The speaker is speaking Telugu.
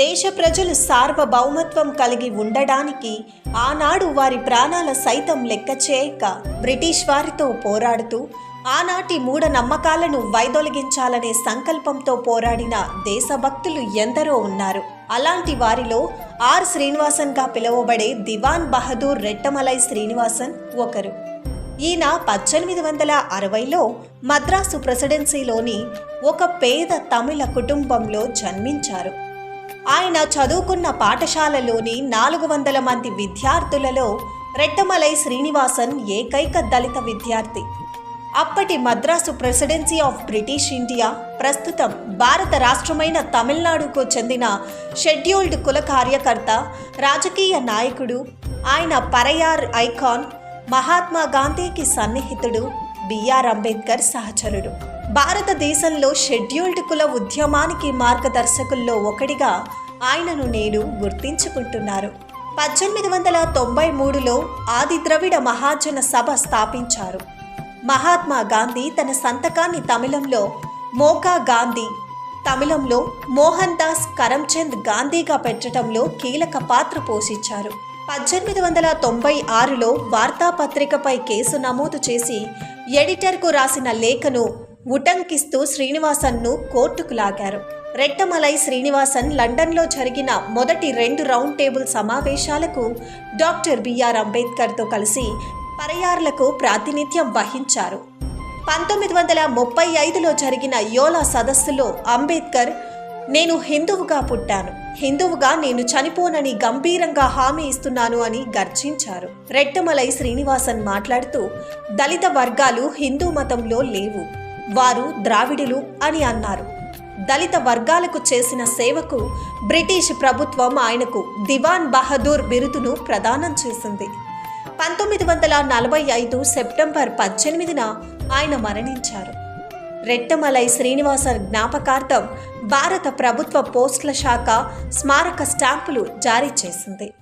దేశ ప్రజలు సార్వభౌమత్వం కలిగి ఉండడానికి ఆనాడు వారి ప్రాణాల సైతం లెక్క చేయక బ్రిటిష్ వారితో పోరాడుతూ ఆనాటి మూఢ నమ్మకాలను వైదొలగించాలనే సంకల్పంతో పోరాడిన దేశభక్తులు ఎందరో ఉన్నారు. అలాంటి వారిలో ఆర్ శ్రీనివాసన్గా పిలువబడే దివాన్ బహదూర్ రెట్టమలై శ్రీనివాసన్ ఒకరు. ఈయన పద్దెనిమిది వందల అరవైలో మద్రాసు ప్రెసిడెన్సీలోని ఒక పేద తమిళ కుటుంబంలో జన్మించారు. ఆయన చదువుకున్న పాఠశాలలోని నాలుగు వందల మంది విద్యార్థులలో రెట్టమలై శ్రీనివాసన్ ఏకైక దళిత విద్యార్థి. అప్పటి Madras presidency of British India ప్రస్తుతం భారత రాష్ట్రమైన తమిళనాడుకు చెందిన షెడ్యూల్డ్ కుల కార్యకర్త రాజకీయ నాయకుడు ఆయన పరయార్ ఐకాన్ మహాత్మా గాంధీకి సన్నిహితుడు బిఆర్ అంబేద్కర్ సహచరుడు. భారతదేశంలో షెడ్యూల్డ్ కుల ఉద్యమానికి మార్గదర్శకుల్లో ఒకడిగా ఆయనను నేడు గుర్తించుకుంటున్నారు. పద్దెనిమిది వందల తొంభై మూడులో ఆది ద్రవిడ మహాజన సభ స్థాపించారు. మహాత్మా గాంధీ తన సంతకాన్ని తమిళంలో మోకా గాంధీ తమిళంలో మోహన్ దాస్ కరమ్చంద్ గాంధీగా పెట్టడంలో కీలక పాత్ర పోషించారు. పద్దెనిమిది వందల తొంభై ఆరులో వార్తాపత్రికపై కేసు నమోదు చేసి ఎడిటర్కు రాసిన లేఖను ఉటంకిస్తూ శ్రీనివాసన్ను కోర్టుకు లాగారు. రెట్టమలై శ్రీనివాసన్ లండన్లో జరిగిన మొదటి రెండు రౌండ్ టేబుల్ సమావేశాలకు డాక్టర్ బిఆర్ అంబేద్కర్తో కలిసి పరయార్లకు ప్రాతినిధ్యం వహించారు. పంతొమ్మిది వందల ముప్పై ఐదులో జరిగిన యోలా సదస్సులో అంబేద్కర్ నేను హిందువుగా పుట్టాను. హిందువుగా నేను చనిపోనని గంభీరంగా హామీ ఇస్తున్నాను అని గర్జించారు. రెట్టమలై శ్రీనివాసన్ మాట్లాడుతూ దళిత వర్గాలు హిందూ మతంలో లేవు. వారు ద్రావిడులు అని అన్నారు. దళిత వర్గాలకు చేసిన సేవకు బ్రిటిష్ ప్రభుత్వం ఆయనకు దివాన్ బహదూర్ బిరుదును ప్రదానం చేసింది. పంతొమ్మిది వందల నలభై ఐదు సెప్టెంబర్ పద్దెనిమిదిన ఆయన మరణించారు. రెట్టమలై శ్రీనివాస జ్ఞాపకార్థం భారత ప్రభుత్వ పోస్టుల శాఖ స్మారక స్టాంపులు జారీ చేసింది.